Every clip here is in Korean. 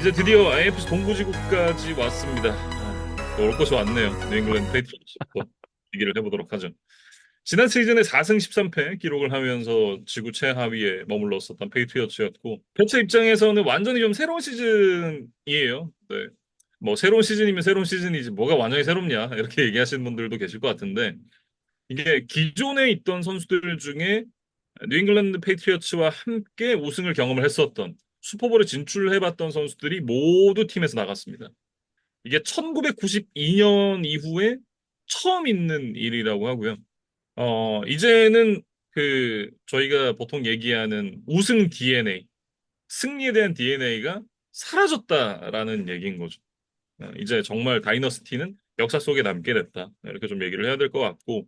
이제 드디어 AFC 동부지구까지 왔습니다. 아, 올 것이 왔네요. 뉴잉글랜드 페이트리츠부터 얘기를 해보도록 하죠. 지난 시즌에 4승 13패 기록을 하면서 지구 최하위에 머물렀었던 페이트리어츠였고 패치 입장에서는 완전히 좀 새로운 시즌이에요. 네. 뭐 새로운 시즌이면 새로운 시즌이지 뭐가 완전히 새롭냐 이렇게 얘기하시는 분들도 계실 것 같은데 이게 기존에 있던 선수들 중에 뉴잉글랜드 페이트리어츠와 함께 우승을 경험을 했었던 슈퍼볼에 진출해봤던 선수들이 모두 팀에서 나갔습니다. 이게 1992년 이후에 처음 있는 일이라고 하고요. 어, 이제는 그 저희가 보통 얘기하는 우승 DNA, 승리에 대한 DNA가 사라졌다라는 얘기인 거죠. 어, 이제 정말 다이너스티는 역사 속에 남게 됐다. 이렇게 좀 얘기를 해야 될 것 같고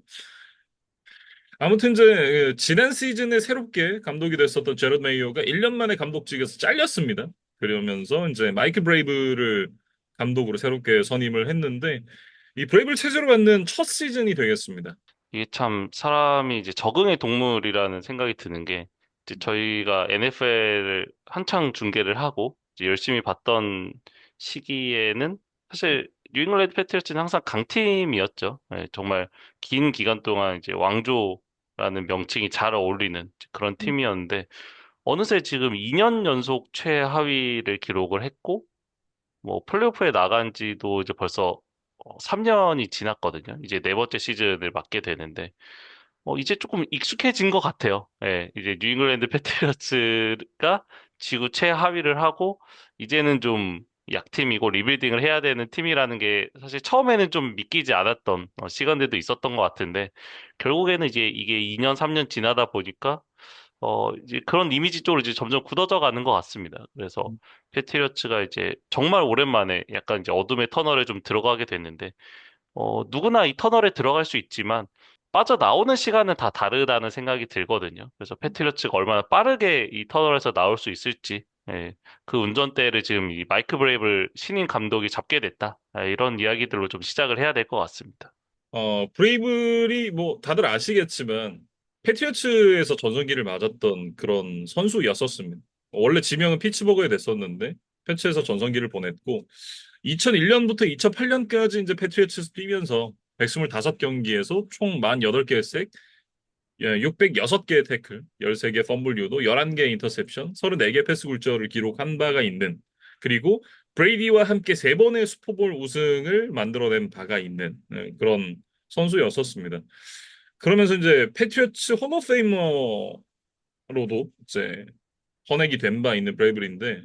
아무튼 이제 그 지난 시즌에 새롭게 감독이 됐었던 제럿 메이어가 1년 만에 감독직에서 잘렸습니다. 그러면서 이제 마이크 브레이브를 감독으로 새롭게 선임을 했는데 이 브레이브를 체제로 갖는 첫 시즌이 되겠습니다. 이게 참 사람이 이제 적응의 동물이라는 생각이 드는 게 이제 저희가 NFL을 한창 중계를 하고 열심히 봤던 시기에는 사실 뉴잉글랜드 패트리어츠는 항상 강팀이었죠. 예, 정말 긴 기간 동안 이제 왕조 라는 명칭이 잘 어울리는 그런 팀이었는데 어느새 지금 2년 연속 최하위를 기록을 했고 뭐 플레이오프에 나간 지도 이제 벌써 3년이 지났거든요. 이제 네 번째 시즌을 맡게 되는데, 어, 이제 조금 익숙해진 것 같아요. 예, 이제 뉴잉글랜드 패트리어츠가 지구 최하위를 하고, 이제는 좀 약팀이고 리빌딩을 해야 되는 팀이라는 게 사실 처음에는 좀 믿기지 않았던 어, 시간들도 있었던 것 같은데, 결국에는 이제 이게 2년, 3년 지나다 보니까, 어, 이제 그런 이미지 쪽으로 이제 점점 굳어져 가는 것 같습니다. 그래서 음. 패트리어츠가 이제 정말 오랜만에 약간 이제 어둠의 터널에 좀 들어가게 됐는데, 어, 누구나 이 터널에 들어갈 수 있지만, 빠져나오는 시간은 다 다르다는 생각이 들거든요. 그래서 패트리어츠가 얼마나 빠르게 이 터널에서 나올 수 있을지, 예, 그 운전대를 지금 이 마이크 브레이블 신인 감독이 잡게 됐다. 예, 이런 이야기들로 좀 시작을 해야 될 것 같습니다. 어, 브레이블이 뭐 다들 아시겠지만 패트리어츠에서 전성기를 맞았던 그런 선수였었습니다. 원래 지명은 피츠버그에 됐었는데 패츠에서 전성기를 보냈고 2001년부터 2008년까지 이제 패트리어츠에서 뛰면서 125경기에서 총 48개의 색, 606개의 태클, 13개 펌블 유도, 11개 인터셉션, 34개 패스 굴절을 기록한 바가 있는 그리고 브레이디와 함께 세 번의 슈퍼볼 우승을 만들어낸 바가 있는 네, 그런 선수였었습니다. 그러면서 이제 패트리어츠 홈오페이머로도 이제 헌액이 된 바 있는 브레이블인데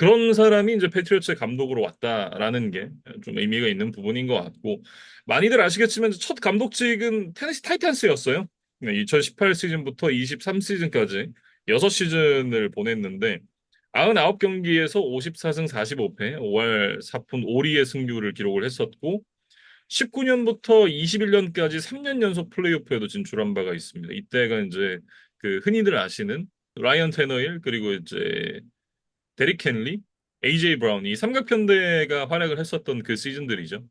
그런 사람이 이제 패트리어츠의 감독으로 왔다라는 게 좀 의미가 있는 부분인 것 같고 많이들 아시겠지만 첫 감독직은 테네시 타이탄스였어요. 2018 시즌부터 23 시즌까지 6 시즌을 보냈는데 99경기에서 54승 45패, 5할 4푼 5리의 승률을 기록을 했었고 19년부터 21년까지 3년 연속 플레이오프에도 진출한 바가 있습니다. 이때가 이제 그 흔히들 아시는 라이언 테너일 그리고 이제 데릭 켄리, AJ 브라운 이 삼각편대가 활약을 했었던 그 시즌들이죠.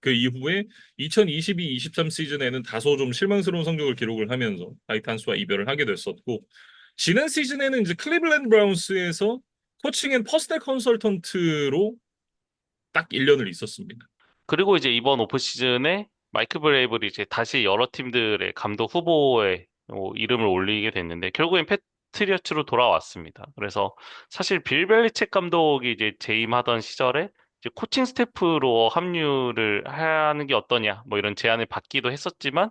그 이후에 2022-23 시즌에는 다소 좀 실망스러운 성적을 기록을 하면서 타이탄스와 이별을 하게 됐었고 지난 시즌에는 이제 클리블랜드 브라운스에서 코칭 앤 퍼스널 컨설턴트로 딱 1년을 있었습니다. 그리고 이제 이번 오프 시즌에 마이크 브레이블이 이제 다시 여러 팀들의 감독 후보에 어, 이름을 올리게 됐는데 결국엔 패트리어츠로 돌아왔습니다. 그래서 사실 빌 벨리책 감독이 이제 재임하던 시절에 이제 코칭 스태프로 합류를 하는 게 어떠냐 뭐 이런 제안을 받기도 했었지만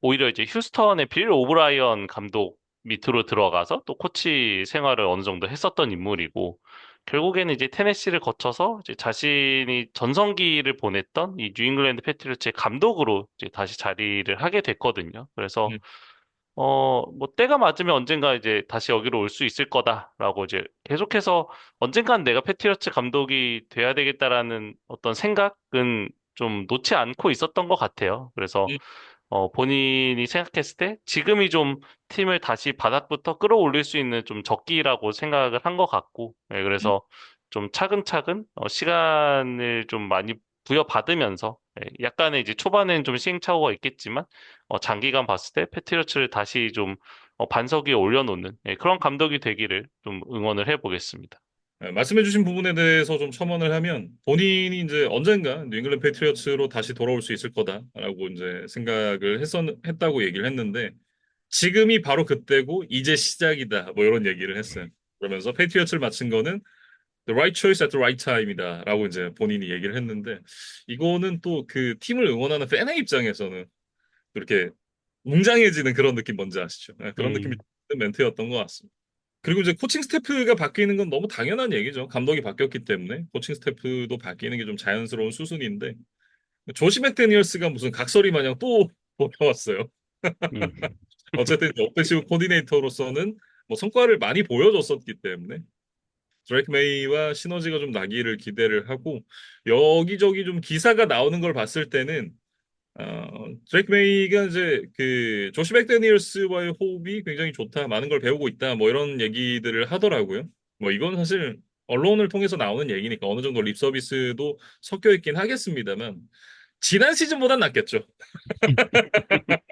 오히려 이제 휴스턴의 빌 오브라이언 감독 밑으로 들어가서 또 코치 생활을 어느 정도 했었던 인물이고 결국에는 이제 테네시를 거쳐서 이제 자신이 전성기를 보냈던 이 뉴잉글랜드 패트리어츠의 감독으로 이제 다시 자리를 하게 됐거든요. 그래서 음. 어, 뭐 때가 맞으면 언젠가 이제 다시 여기로 올 수 있을 거다라고 이제 계속해서 언젠간 내가 패트리어츠 감독이 돼야 되겠다라는 어떤 생각은 좀 놓지 않고 있었던 것 같아요. 그래서 음. 어, 본인이 생각했을 때 지금이 좀 팀을 다시 바닥부터 끌어올릴 수 있는 좀 적기라고 생각을 한 것 같고, 예, 그래서 좀 차근차근 어, 시간을 좀 많이 부여받으면서 예, 약간의 이제 초반에는 좀 시행착오가 있겠지만 어, 장기간 봤을 때 패트리어츠를 다시 좀 어, 반석 위에 올려놓는 예, 그런 감독이 되기를 좀 응원을 해보겠습니다. 예, 말씀해주신 부분에 대해서 좀 첨언을 하면 본인이 이제 언젠가 뉴잉글랜드 패트리어츠로 다시 돌아올 수 있을 거다라고 이제 생각을 했었, 했다고 얘기를 했는데 지금이 바로 그때고 이제 시작이다 뭐 이런 얘기를 했어요. 그러면서 패트리어츠를 마친 거는 the right choice at the right time이다 라고 이제 본인이 얘기를 했는데 이거는 또 그 팀을 응원하는 팬의 입장에서는 이렇게 웅장해지는 그런 느낌 뭔지 아시죠? 예, 그런 느낌이 음, 드는 멘트였던 것 같습니다. 그리고 이제 코칭 스태프가 바뀌는 건 너무 당연한 얘기죠. 감독이 바뀌었기 때문에 코칭 스태프도 바뀌는 게 좀 자연스러운 수순인데 조시 맥데니얼스가 무슨 각설이 마냥 또 돌아왔어요. 음, 어쨌든 오펜시브 코디네이터로서는 뭐 성과를 많이 보여줬었기 때문에 드레이크 메이와 시너지가 좀 나기를 기대를 하고 여기저기 좀 기사가 나오는 걸 봤을 때는 어, 드레이크 메이가 이제 그 조시 맥데니얼스와의 호흡이 굉장히 좋다, 많은 걸 배우고 있다, 뭐 이런 얘기들을 하더라고요. 뭐 이건 사실 언론을 통해서 나오는 얘기니까 어느 정도 립 서비스도 섞여 있긴 하겠습니다만 지난 시즌보단 낫겠죠.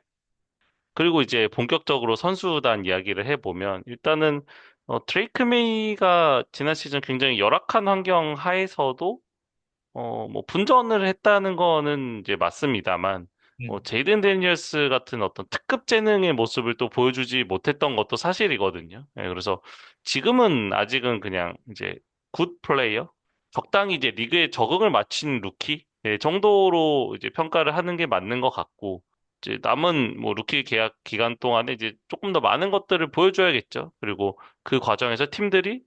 그리고 이제 본격적으로 선수단 이야기를 해보면 일단은 어, 드레이크 메이가 지난 시즌 굉장히 열악한 환경 하에서도 어, 뭐 분전을 했다는 거는 이제 맞습니다만 뭐 음, 제이든 데니얼스 같은 어떤 특급 재능의 모습을 또 보여주지 못했던 것도 사실이거든요. 예, 그래서 지금은 아직은 그냥 이제 굿 플레이어, 적당히 이제 리그에 적응을 마친 루키? 예, 정도로 이제 평가를 하는 게 맞는 것 같고 이제 남은 뭐 루키 계약 기간 동안에 이제 조금 더 많은 것들을 보여줘야겠죠. 그리고 그 과정에서 팀들이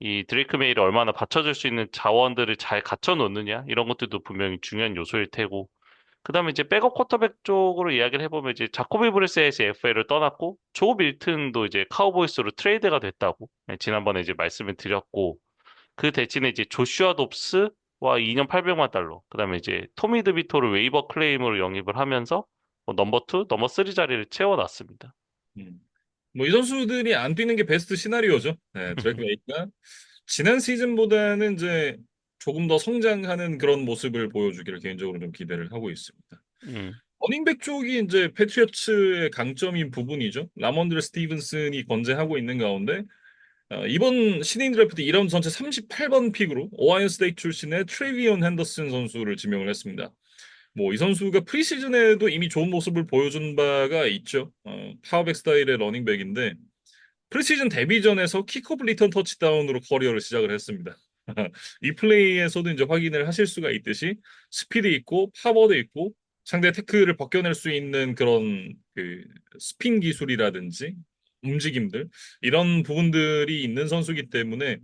이 드레이크 메이를 얼마나 받쳐줄 수 있는 자원들을 잘 갖춰 놓느냐 이런 것들도 분명히 중요한 요소일 테고 그다음에 이제 백업 쿼터백 쪽으로 이야기를 해보면 이제 자코비 브레셋이 FA를 떠났고 조 밀튼도 이제 카우보이스로 트레이드가 됐다고 네, 지난번에 이제 말씀을 드렸고 그 대신에 이제 조슈아 dobs와 2년 800만 달러 그다음에 이제 토미 드비토를 웨이버 클레임으로 영입을 하면서 뭐 넘버 2, 넘버 3 자리를 채워놨습니다. 음. 뭐이 선수들이 안 뛰는 게 베스트 시나리오죠. 네, 드래그 메이가 지난 시즌보다는 이제 조금 더 성장하는 그런 모습을 보여주기를 개인적으로 좀 기대를 하고 있습니다. 음, 러닝백 쪽이 이제 패트리어츠의 강점인 부분이죠. 라몬드 스티븐슨이 건재하고 있는 가운데 어, 이번 신인 드래프트 2라운드 전체 38번 픽으로 오하이오 스테이트 출신의 트레비온 핸더슨 선수를 지명을 했습니다. 뭐 이 선수가 프리시즌에도 이미 좋은 모습을 보여준 바가 있죠. 어, 파워백 스타일의 러닝백인데 프리시즌 데뷔전에서 킥오프 리턴 터치다운으로 커리어를 시작을 했습니다. 이 플레이에서도 이제 확인을 하실 수가 있듯이 스피드 있고 파워도 있고 상대 태클을 벗겨낼 수 있는 그런 그 스핀 기술이라든지 움직임들 이런 부분들이 있는 선수이기 때문에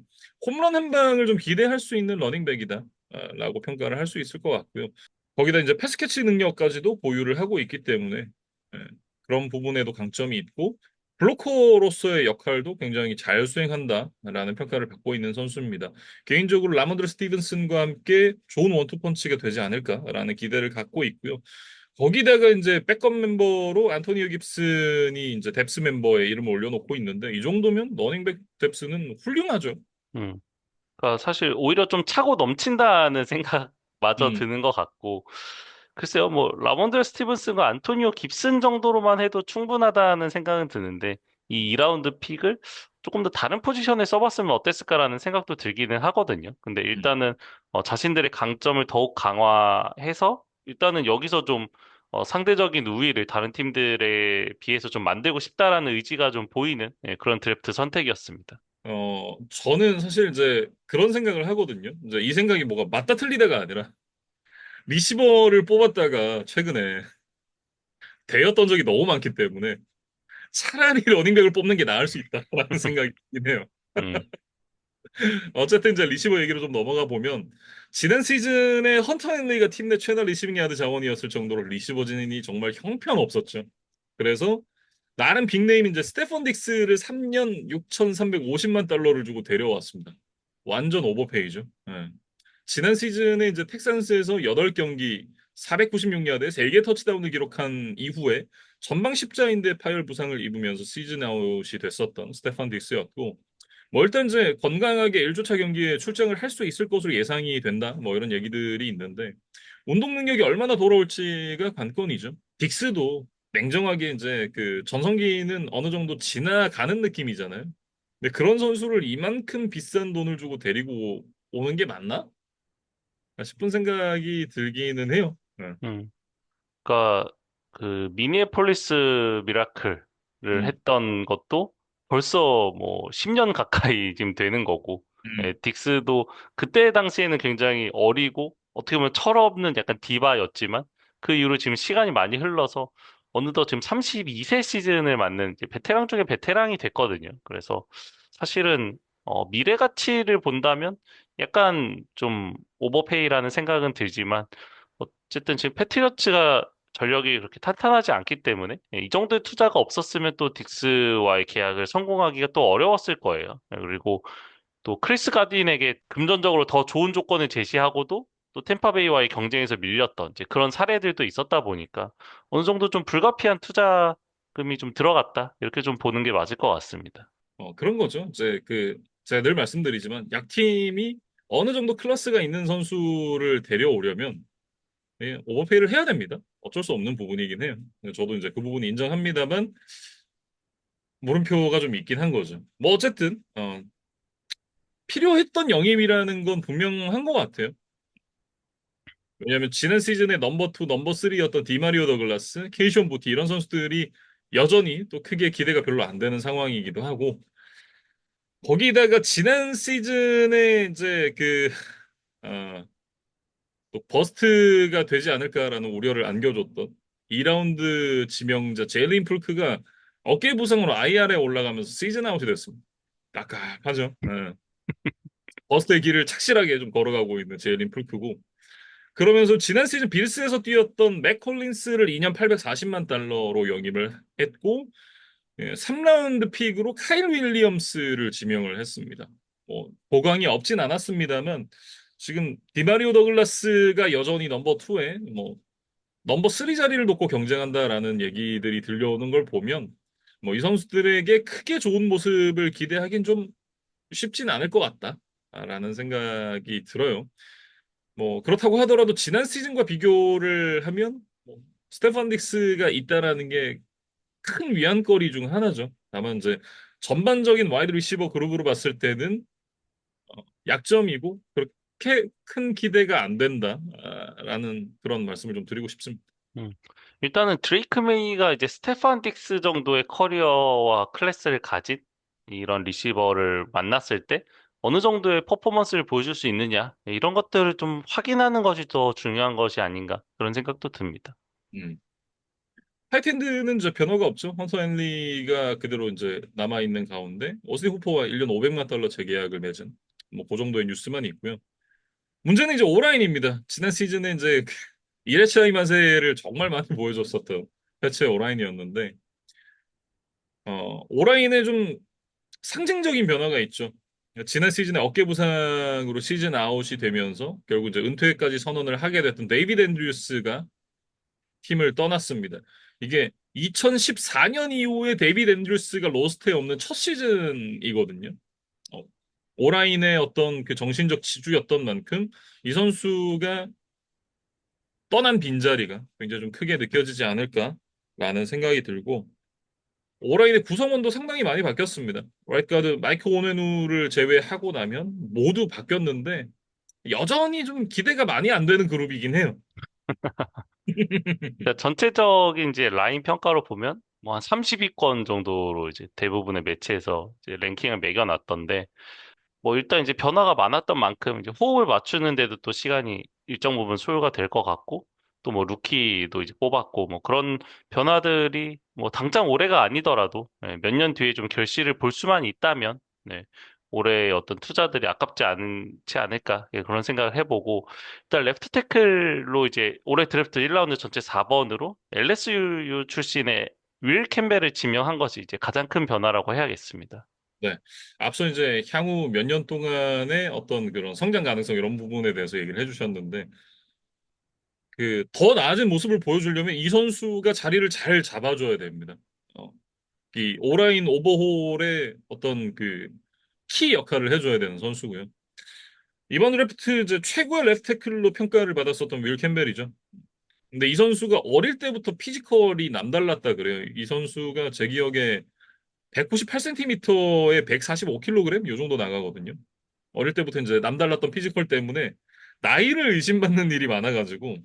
홈런 한 방을 좀 기대할 수 있는 러닝백이다. 아, 라고 평가를 할 수 있을 것 같고요. 거기다 이제 패스 캐치 능력까지도 보유를 하고 있기 때문에 예, 그런 부분에도 강점이 있고 블로커로서의 역할도 굉장히 잘 수행한다라는 평가를 받고 있는 선수입니다. 개인적으로 라몬드레 스티븐슨과 함께 좋은 원투 펀치가 되지 않을까라는 기대를 갖고 있고요. 거기다가 이제 백업 멤버로 안토니오 깁슨이 이제 뎁스 멤버에 이름을 올려놓고 있는데 이 정도면 러닝백 뎁스는 훌륭하죠. 음. 그러니까 사실 오히려 좀 차고 넘친다는 생각 마저 음, 드는 것 같고 글쎄요 뭐 라몬드 스티븐슨과 안토니오 깁슨 정도로만 해도 충분하다는 생각은 드는데 이 2라운드 픽을 조금 더 다른 포지션에 써봤으면 어땠을까라는 생각도 들기는 하거든요. 근데 음. 일단은 어, 자신들의 강점을 더욱 강화해서 일단은 여기서 좀 어, 상대적인 우위를 다른 팀들에 비해서 좀 만들고 싶다라는 의지가 좀 보이는 예, 그런 드래프트 선택이었습니다. 어, 저는 사실 이제 그런 생각을 하거든요. 이제 이 생각이 뭐가 맞다 틀리다가 아니라 리시버를 뽑았다가 최근에 대였던 적이 너무 많기 때문에 차라리 러닝백을 뽑는 게 나을 수 있다라는 생각이 긴 해요. 음, 어쨌든 이제 리시버 얘기로 좀 넘어가 보면 지난 시즌에 헌터 헨리가 팀 내 최다 리시빙 야드 자원이었을 정도로 리시버 진이 정말 형편없었죠. 그래서 나름 빅네임 이제 스테펀 딕스를 3년 6,350만 달러를 주고 데려왔습니다. 완전 오버페이죠. 예. 지난 시즌에 이제 텍산스에서 8경기 496야드에 3개 터치다운을 기록한 이후에 전방 십자인대 파열 부상을 입으면서 시즌 아웃이 됐었던 스테판 딕스였고 뭐 일단 이제 건강하게 1주차 경기에 출장을 할 수 있을 것으로 예상이 된다. 뭐 이런 얘기들이 있는데 운동 능력이 얼마나 돌아올지가 관건이죠. 딕스도 냉정하게 이제 그 전성기는 어느 정도 지나가는 느낌이잖아요. 근데 그런 선수를 이만큼 비싼 돈을 주고 데리고 오는 게 맞나? 싶은 생각이 들기는 해요. 네. 음. 그러니까 그 미니애폴리스 미라클을 음, 했던 것도 벌써 뭐 10년 가까이 지금 되는 거고 음, 예, 딕스도 그때 당시에는 굉장히 어리고 어떻게 보면 철없는 약간 디바였지만 그 이후로 지금 시간이 많이 흘러서 어느덧 지금 32세 시즌을 맞는 베테랑 중에 베테랑이 됐거든요. 그래서 사실은 어, 미래 가치를 본다면 약간 좀 오버페이라는 생각은 들지만 어쨌든 지금 패트리어츠가 전력이 그렇게 탄탄하지 않기 때문에 예, 이 정도의 투자가 없었으면 또 딕스와의 계약을 성공하기가 또 어려웠을 거예요. 예, 그리고 또 크리스 가딘에게 금전적으로 더 좋은 조건을 제시하고도 또 템파베이와의 경쟁에서 밀렸던 이제 그런 사례들도 있었다 보니까 어느 정도 좀 불가피한 투자금이 좀 들어갔다 이렇게 좀 보는 게 맞을 것 같습니다. 어, 그런 거죠. 이제 그 제가 늘 말씀드리지만 약팀이 어느 정도 클래스가 있는 선수를 데려오려면 예, 오버페이를 해야 됩니다. 어쩔 수 없는 부분이긴 해요. 저도 이제 그 부분 인정합니다만 물음표가 좀 있긴 한 거죠. 뭐 어쨌든 어, 필요했던 영입이라는 건 분명한 것 같아요. 왜냐하면 지난 시즌에 넘버 2, 넘버 3였던 디마리오 더글라스, 케이션 보티 이런 선수들이 여전히 또 크게 기대가 별로 안 되는 상황이기도 하고 거기다가 지난 시즌에 이제 그 어, 또 버스트가 되지 않을까라는 우려를 안겨줬던 2라운드 지명자 제일린 풀크가 어깨 부상으로 IR에 올라가면서 시즌 아웃이 됐습니다. 깝깝하죠. 네. 버스트의 길을 착실하게 좀 걸어가고 있는 제일린 풀크고 그러면서 지난 시즌 빌스에서 뛰었던 맥 콜린스를 2년 840만 달러로 영입을 했고 3라운드 픽으로 카일 윌리엄스를 지명을 했습니다. 뭐 보강이 없진 않았습니다만 지금 디마리오 더글라스가 여전히 넘버 2에 뭐 넘버 3 자리를 놓고 경쟁한다라는 얘기들이 들려오는 걸 보면 뭐 이 선수들에게 크게 좋은 모습을 기대하긴 좀 쉽진 않을 것 같다라는 생각이 들어요. 뭐 그렇다고 하더라도 지난 시즌과 비교를 하면 뭐 스테판 딕스가 있다라는 게 큰 위안거리 중 하나죠. 다만 이제 전반적인 와이드 리시버 그룹으로 봤을 때는 어, 약점이고 그렇게 큰 기대가 안 된다라는 그런 말씀을 좀 드리고 싶습니다. 음. 일단은 드레이크 메이가 이제 스테판 딕스 정도의 커리어와 클래스를 가진 이런 리시버를 만났을 때 어느 정도의 퍼포먼스를 보여줄 수 있느냐 이런 것들을 좀 확인하는 것이 더 중요한 것이 아닌가 그런 생각도 듭니다. 음. 타이텐드는 이제 변화가 없죠. 헌터 헨리가 그대로 이제 남아 있는 가운데 오스틴 후퍼와 1년 500만 달러 재계약을 맺은 뭐 그 정도의 뉴스만 있고요. 문제는 이제 오라인입니다. 지난 시즌에 이제 이레치아 이 마세를 정말 많이 보여줬었던 패치의 오라인이었는데 어, 오라인에 좀 상징적인 변화가 있죠. 지난 시즌에 어깨 부상으로 시즌 아웃이 되면서 결국 이제 은퇴까지 선언을 하게 됐던 데이비드 앤드류스가 팀을 떠났습니다. 이게 2014년 이후에 데이비드 앤드류스가 로스트에 없는 첫 시즌이거든요. 어, 오라인의 어떤 그 정신적 지주였던 만큼 이 선수가 떠난 빈자리가 굉장히 좀 크게 느껴지지 않을까라는 생각이 들고 오라인의 구성원도 상당히 많이 바뀌었습니다. 라이트가드 마이크 오메누를 제외하고 나면 모두 바뀌었는데 여전히 좀 기대가 많이 안 되는 그룹이긴 해요. 전체적인 이제 라인 평가로 보면 뭐 한 30위권 정도로 이제 대부분의 매체에서 이제 랭킹을 매겨놨던데 뭐 일단 이제 변화가 많았던 만큼 이제 호흡을 맞추는데도 또 시간이 일정 부분 소요가 될 것 같고 또 뭐 루키도 이제 뽑았고 뭐 그런 변화들이 뭐 당장 올해가 아니더라도 예, 몇년 뒤에 좀 결실을 볼 수만 있다면 네, 올해의 어떤 투자들이 아깝지 않지 않을까 예, 그런 생각을 해보고 일단 레프트 태클로 이제 올해 드래프트 1라운드 전체 4번으로 LSU 출신의 윌 캠벨을 지명한 것이 이제 가장 큰 변화라고 해야겠습니다. 네. 앞서 이제 향후 몇 년 동안의 어떤 그런 성장 가능성 이런 부분에 대해서 얘기를 해주셨는데 그 더 나아진 모습을 보여주려면 이 선수가 자리를 잘 잡아줘야 됩니다. 어, 이 오라인 오버홀의 어떤 그 키 역할을 해줘야 되는 선수고요. 이번 드래프트 이제 최고의 레프트 태클로 평가를 받았었던 윌 캠벨이죠. 근데 이 선수가 어릴 때부터 피지컬이 남달랐다 그래요. 이 선수가 제 기억에 198cm에 145kg 요 정도 나가거든요. 어릴 때부터 이제 남달랐던 피지컬 때문에 나이를 의심받는 일이 많아가지고 이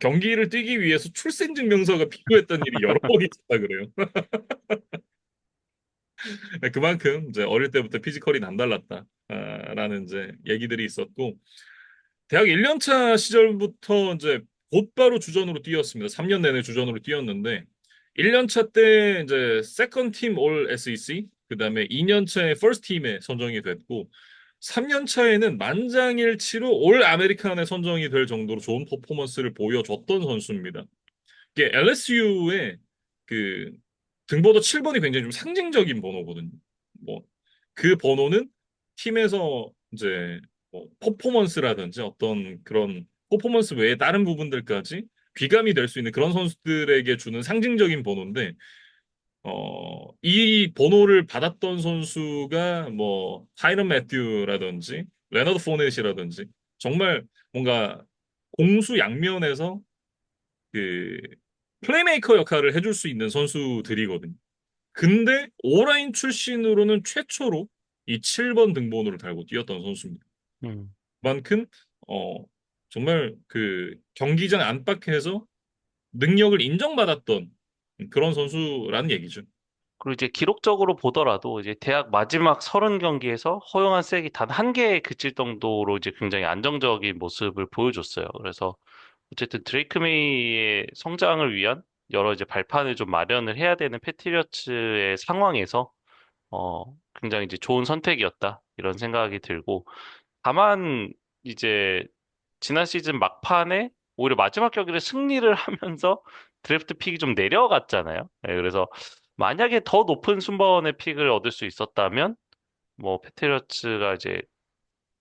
경기를 뛰기 위해서 출생 증명서가 필요했던 일이 여러 번 있었다 그래요. 그만큼 이제 어릴 때부터 피지컬이 남달랐다라는 이제 얘기들이 있었고 대학 1년차 시절부터 이제 곧바로 주전으로 뛰었습니다. 3년 내내 주전으로 뛰었는데 1년차 때 이제 세컨 팀 올 SEC 그다음에 2년차에 퍼스트 팀에 선정이 됐고 3년 차에는 만장일치로 올 아메리칸에 선정이 될 정도로 좋은 퍼포먼스를 보여줬던 선수입니다. 이게 LSU의 그 등번호 7번이 굉장히 좀 상징적인 번호거든요. 뭐 그 번호는 팀에서 이제 뭐 퍼포먼스라든지 어떤 그런 퍼포먼스 외에 다른 부분들까지 귀감이 될 수 있는 그런 선수들에게 주는 상징적인 번호인데 어, 이 번호를 받았던 선수가 뭐 타이런 매튜라든지 레너드 포넷이라든지 정말 뭔가 공수 양면에서 그 플레이메이커 역할을 해줄 수 있는 선수들이거든요. 근데 오라인 출신으로는 최초로 이 7번 등번호를 달고 뛰었던 선수입니다. 음. 만큼 어 정말 그 경기장 안팎에서 능력을 인정받았던 그런 선수라는 얘기죠. 그리고 이제 기록적으로 보더라도 이제 대학 마지막 30경기에서 허용한 색이 단한 개에 그칠 정도로 이제 굉장히 안정적인 모습을 보여줬어요. 그래서 어쨌든 드레이크 메이의 성장을 위한 여러 이제 발판을 좀 마련을 해야 되는 패트리어츠의 상황에서 어 굉장히 이제 좋은 선택이었다 이런 생각이 들고 다만 이제 지난 시즌 막판에 오히려 마지막 경기를 승리를 하면서 드래프트 픽이 좀 내려갔잖아요. 네, 그래서 만약에 더 높은 순번의 픽을 얻을 수 있었다면 뭐 패트리어츠가 이제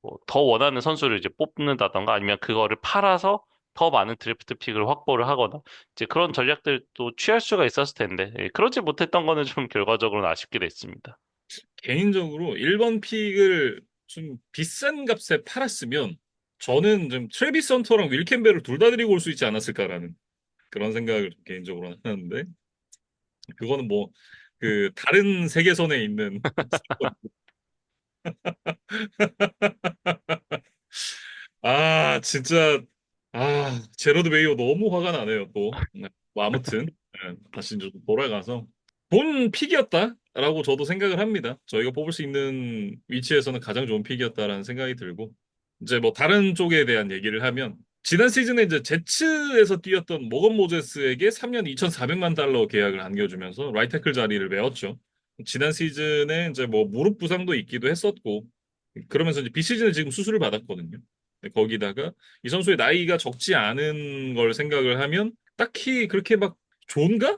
뭐 더 원하는 선수를 이제 뽑는다던가 아니면 그거를 팔아서 더 많은 드래프트 픽을 확보를 하거나 이제 그런 전략들도 취할 수가 있었을 텐데 예, 그러지 못했던 거는 좀 결과적으로는 아쉽게 됐습니다. 개인적으로 1번 픽을 좀 비싼 값에 팔았으면 저는 좀 트래비스 헌터랑 윌 캠벨을 둘다 데리고 올 수 있지 않았을까라는 그런 생각을 좀 개인적으로 하는데 그거는 뭐 그 다른 세계선에 있는 아 진짜 아 제러드 베이어 너무 화가 나네요 또. 네, 뭐 아무튼 네, 다시 좀 돌아가서 본 픽이었다라고 저도 생각을 합니다. 저희가 뽑을 수 있는 위치에서는 가장 좋은 픽이었다라는 생각이 들고 이제 뭐 다른 쪽에 대한 얘기를 하면 지난 시즌에 이제 제츠에서 뛰었던 모건 모제스에게 3년 2,400만 달러 계약을 안겨주면서 라이트 태클 자리를 메웠죠. 지난 시즌에 이제 뭐 무릎 부상도 있기도 했었고 그러면서 이제 비시즌에 지금 수술을 받았거든요. 거기다가 이 선수의 나이가 적지 않은 걸 생각을 하면 딱히 그렇게 막 좋은가?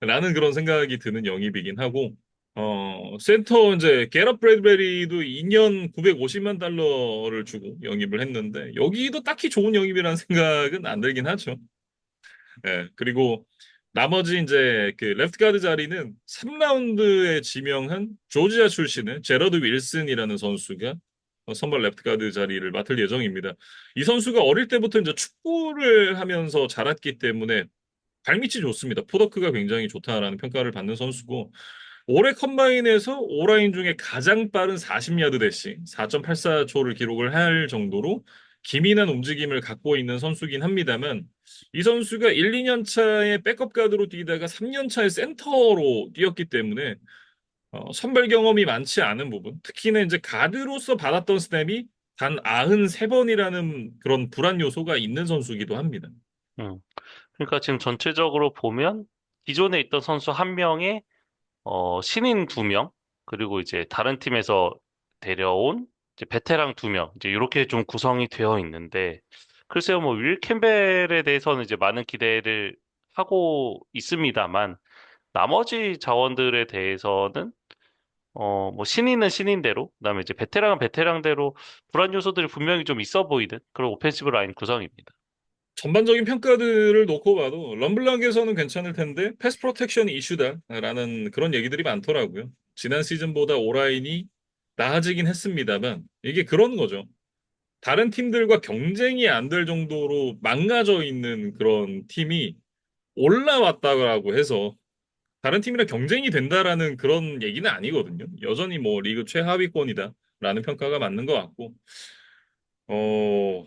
라는 그런 생각이 드는 영입이긴 하고 어, 센터 이제 게럿 브래드베리도 2년 950만 달러를 주고 영입을 했는데 여기도 딱히 좋은 영입이라는 생각은 안 들긴 하죠. 예, 그리고 나머지 이제 그 레프트 가드 자리는 3라운드에 지명한 조지아 출신의 제러드 윌슨이라는 선수가 어, 선발 레프트 가드 자리를 맡을 예정입니다. 이 선수가 어릴 때부터 이제 축구를 하면서 자랐기 때문에 발밑이 좋습니다. 포더크가 굉장히 좋다라는 평가를 받는 선수고 올해 컴바인에서 오라인 중에 가장 빠른 40야드 대시 4.84초를 기록을 할 정도로 기민한 움직임을 갖고 있는 선수긴 합니다만 이 선수가 1, 2년 차에 백업 가드로 뛰다가 3년 차에 센터로 뛰었기 때문에 어, 선발 경험이 많지 않은 부분 특히나 이제 가드로서 받았던 스냅이 단 93번이라는 그런 불안 요소가 있는 선수이기도 합니다. 음. 그러니까 지금 전체적으로 보면 기존에 있던 선수 한 명에 어, 신인 두 명, 그리고 이제 다른 팀에서 데려온 이제 베테랑 두 명, 이제 이렇게 좀 구성이 되어 있는데, 글쎄요, 뭐, 윌 캠벨에 대해서는 이제 많은 기대를 하고 있습니다만, 나머지 자원들에 대해서는, 어, 뭐, 신인은 신인대로, 그다음에 이제 베테랑은 베테랑대로 불안 요소들이 분명히 좀 있어 보이는 그런 오펜시브 라인 구성입니다. 전반적인 평가들을 놓고 봐도 럼블랑에서는 괜찮을 텐데 패스 프로텍션이 이슈다라는 그런 얘기들이 많더라고요. 지난 시즌보다 오라인이 나아지긴 했습니다만 이게 그런 거죠. 다른 팀들과 경쟁이 안 될 정도로 망가져 있는 그런 팀이 올라왔다고 해서 다른 팀이랑 경쟁이 된다라는 그런 얘기는 아니거든요. 여전히 뭐 리그 최하위권이다라는 평가가 맞는 것 같고, 어,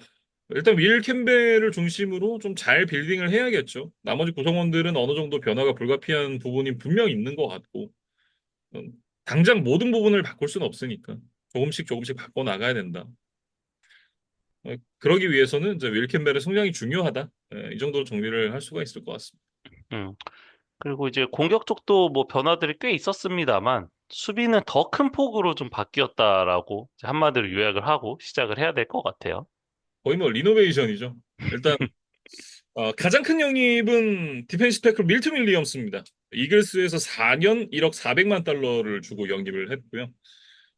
일단 윌 캠벨을 중심으로 좀 잘 빌딩을 해야겠죠. 나머지 구성원들은 어느 정도 변화가 불가피한 부분이 분명 있는 것 같고, 음, 당장 모든 부분을 바꿀 수는 없으니까 조금씩 조금씩 바꿔 나가야 된다. 어, 그러기 위해서는 이제 윌 캠벨의 성장이 중요하다. 예, 이 정도로 정리를 할 수가 있을 것 같습니다. 음. 그리고 이제 공격 쪽도 뭐 변화들이 꽤 있었습니다만 수비는 더 큰 폭으로 좀 바뀌었다라고 한마디로 요약을 하고 시작을 해야 될 것 같아요. 거의 뭐 리노베이션이죠. 일단 어, 가장 큰 영입은 디펜시 태클 밀트 윌리엄스입니다. 이글스에서 4년 1억 400만 달러를 주고 영입을 했고요.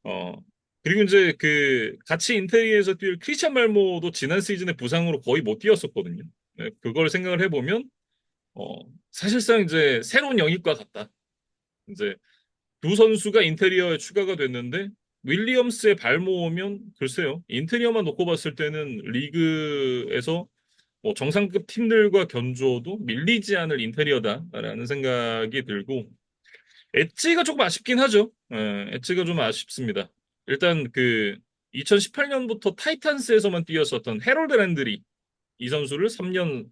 어, 그리고 이제 그 같이 인테리에서 뛸 크리스찬 말모도 지난 시즌에 부상으로 거의 못 뛰었었거든요. 네, 그걸 생각을 해보면 어, 사실상 이제 새로운 영입과 같다. 이제 두 선수가 인테리어에 추가가 됐는데 윌리엄스의 발모으면 글쎄요. 인테리어만 놓고 봤을 때는 리그에서 뭐 정상급 팀들과 견주어도 밀리지 않을 인테리어다라는 생각이 들고 엣지가 조금 아쉽긴 하죠. 예, 엣지가 좀 아쉽습니다. 일단 그 2018년부터 타이탄스에서만 뛰었었던 해롤드 랜드리 이 선수를 3년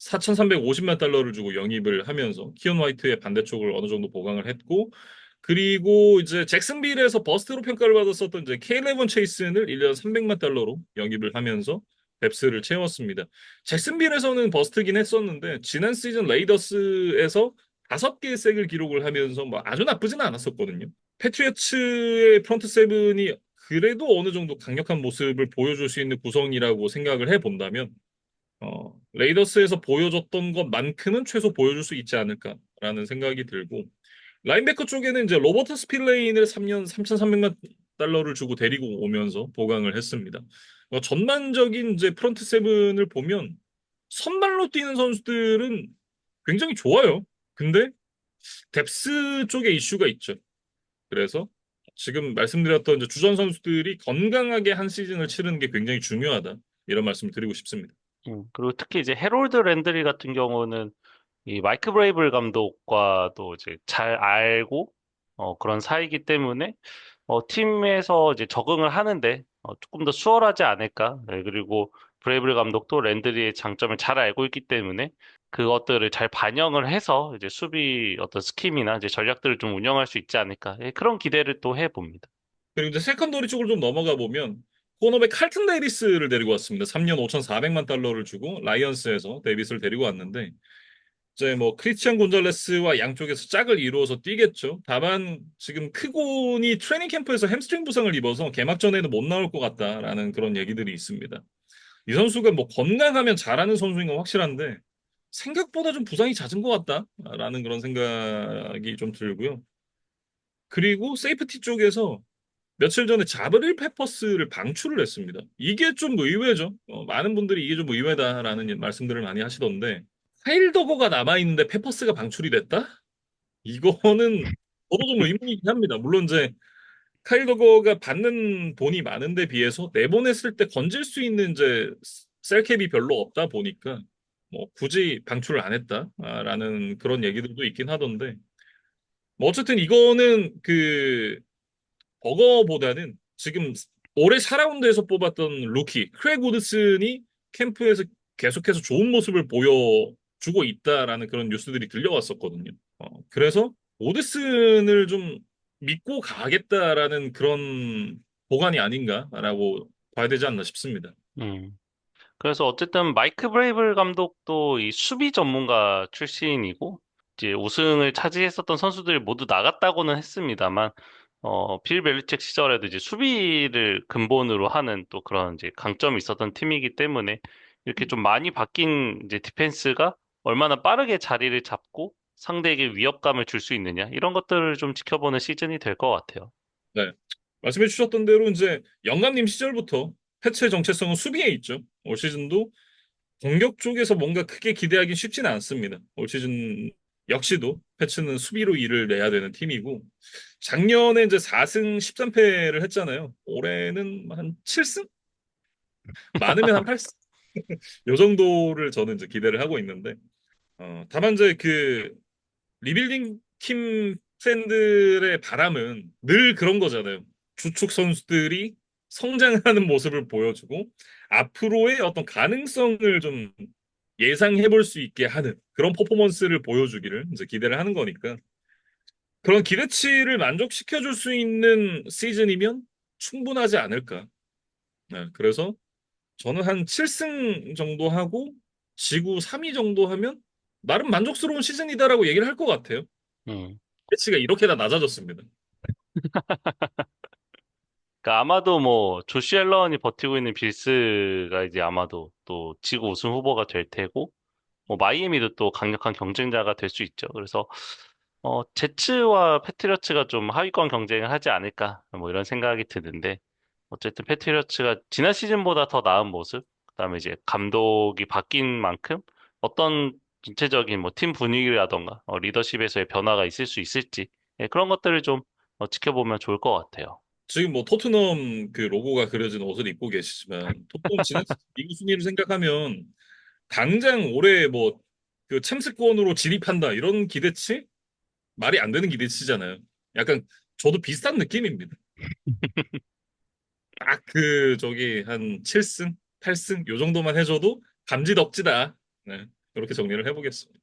4,350만 달러를 주고 영입을 하면서 키온 화이트의 반대쪽을 어느 정도 보강을 했고 그리고 이제 잭슨빌에서 버스트로 평가를 받았었던 이제 케일레본 체이슨을 1년 300만 달러로 영입을 하면서 뎁스를 채웠습니다. 잭슨빌에서는 버스트긴 했었는데 지난 시즌 레이더스에서 다섯 개의 색을 기록을 하면서 뭐 아주 나쁘지는 않았었거든요. 패트리어츠의 프런트 세븐이 그래도 어느 정도 강력한 모습을 보여줄 수 있는 구성이라고 생각을 해본다면 어, 레이더스에서 보여줬던 것만큼은 최소 보여줄 수 있지 않을까라는 생각이 들고 라인베커 쪽에는 이제 로버트 스필레인을 3년 3,300만 달러를 주고 데리고 오면서 보강을 했습니다. 어, 전반적인 이제 프런트 세븐을 보면 선발로 뛰는 선수들은 굉장히 좋아요. 근데 뎁스 쪽에 이슈가 있죠. 그래서 지금 말씀드렸던 이제 주전 선수들이 건강하게 한 시즌을 치르는 게 굉장히 중요하다. 이런 말씀을 드리고 싶습니다. 음, 그리고 특히 이제 해롤드 랜드리 같은 경우는 이 마이크 브레이블 감독과도 이제 잘 알고 어, 그런 사이기 때문에 어, 팀에서 이제 적응을 하는데 어, 조금 더 수월하지 않을까. 네, 그리고 브레이블 감독도 랜드리의 장점을 잘 알고 있기 때문에 그것들을 잘 반영을 해서 이제 수비 어떤 스킴이나 이제 전략들을 좀 운영할 수 있지 않을까. 예, 그런 기대를 또 해봅니다. 그리고 이제 세컨더리 쪽으로 좀 넘어가 보면 코너백 칼튼 데이비스를 데리고 왔습니다. 3년 5,400만 달러를 주고 라이언스에서 데이비스를 데리고 왔는데 이제 뭐 크리스티안 곤잘레스와 양쪽에서 짝을 이루어서 뛰겠죠. 다만 지금 크곤이 트레이닝 캠프에서 햄스트링 부상을 입어서 개막전에는 못 나올 것 같다라는 그런 얘기들이 있습니다. 이 선수가 뭐 건강하면 잘하는 선수인 건 확실한데 생각보다 좀 부상이 잦은 것 같다라는 그런 생각이 좀 들고요. 그리고 세이프티 쪽에서 며칠 전에 자브릴 페퍼스를 방출을 했습니다. 이게 좀 의외죠. 어, 많은 분들이 이게 좀 의외다라는 말씀들을 많이 하시던데 카일더거가 남아있는데 페퍼스가 방출이 됐다? 이거는 저도 좀 의문이긴 합니다. 물론 이제 카일더거가 받는 돈이 많은데 비해서 내보냈을 때 건질 수 있는 이제 셀캡이 별로 없다 보니까 뭐 굳이 방출을 안 했다라는 그런 얘기들도 있긴 하던데 뭐 어쨌든 이거는 그 버거보다는 지금 올해 4라운드에서 뽑았던 루키 크레그 우드슨이 캠프에서 계속해서 좋은 모습을 보여 주고 있다라는 그런 뉴스들이 들려왔었거든요. 어, 그래서 오드슨을 좀 믿고 가겠다라는 그런 보관이 아닌가라고 봐야 되지 않나 싶습니다. 음. 그래서 어쨌든 마이크 브레이블 감독도 이 수비 전문가 출신이고 이제 우승을 차지했었던 선수들이 모두 나갔다고는 했습니다만 어, 빌 벨리책 시절에도 이제 수비를 근본으로 하는 또 그런 이제 강점이 있었던 팀이기 때문에 이렇게 좀 많이 바뀐 이제 디펜스가 얼마나 빠르게 자리를 잡고 상대에게 위협감을 줄 수 있느냐 이런 것들을 좀 지켜보는 시즌이 될 것 같아요. 네. 말씀해 주셨던 대로 이제 영감님 시절부터 패츠의 정체성은 수비에 있죠. 올 시즌도 공격 쪽에서 뭔가 크게 기대하기 쉽지는 않습니다. 올 시즌 역시도 패츠는 수비로 일을 내야 되는 팀이고 작년에 이제 4승 13패를 했잖아요. 올해는 한 7승? 많으면 한 8승? 요 정도를 저는 이제 기대를 하고 있는데 어, 다만 이제 그 리빌딩 팀 팬들의 바람은 늘 그런 거잖아요. 주축 선수들이 성장하는 모습을 보여주고 앞으로의 어떤 가능성을 좀 예상해 볼 수 있게 하는 그런 퍼포먼스를 보여주기를 이제 기대를 하는 거니까 그런 기대치를 만족시켜 줄 수 있는 시즌이면 충분하지 않을까. 네, 그래서 저는 한 7승 정도 하고 지구 3위 정도 하면 나름 만족스러운 시즌이다라고 얘기를 할 것 같아요. 음. 배치가 이렇게나 낮아졌습니다. 그러니까 아마도 뭐 조시 앨런이 버티고 있는 빌스가 이제 아마도 또 지구 우승 후보가 될 테고 뭐 마이애미도 또 강력한 경쟁자가 될 수 있죠. 그래서 어 제츠와 패트리어츠가 좀 하위권 경쟁을 하지 않을까 뭐 이런 생각이 드는데 어쨌든 패트리어츠가 지난 시즌보다 더 나은 모습, 그다음에 이제 감독이 바뀐 만큼 어떤 전체적인 뭐 팀 분위기라던가 어, 리더십에서의 변화가 있을 수 있을지 예, 그런 것들을 좀 어, 지켜보면 좋을 것 같아요. 지금 뭐 토트넘 그 로고가 그려진 옷을 입고 계시지만 토트넘 지난 리그 순위를 생각하면 당장 올해 뭐그 챔스권으로 진입한다 이런 기대치 말이 안 되는 기대치잖아요. 약간 저도 비슷한 느낌입니다. 딱 그 저기 한 7승, 8승 요 정도만 해줘도 감지덕지다. 네, 그렇게 정리를 해보겠습니다.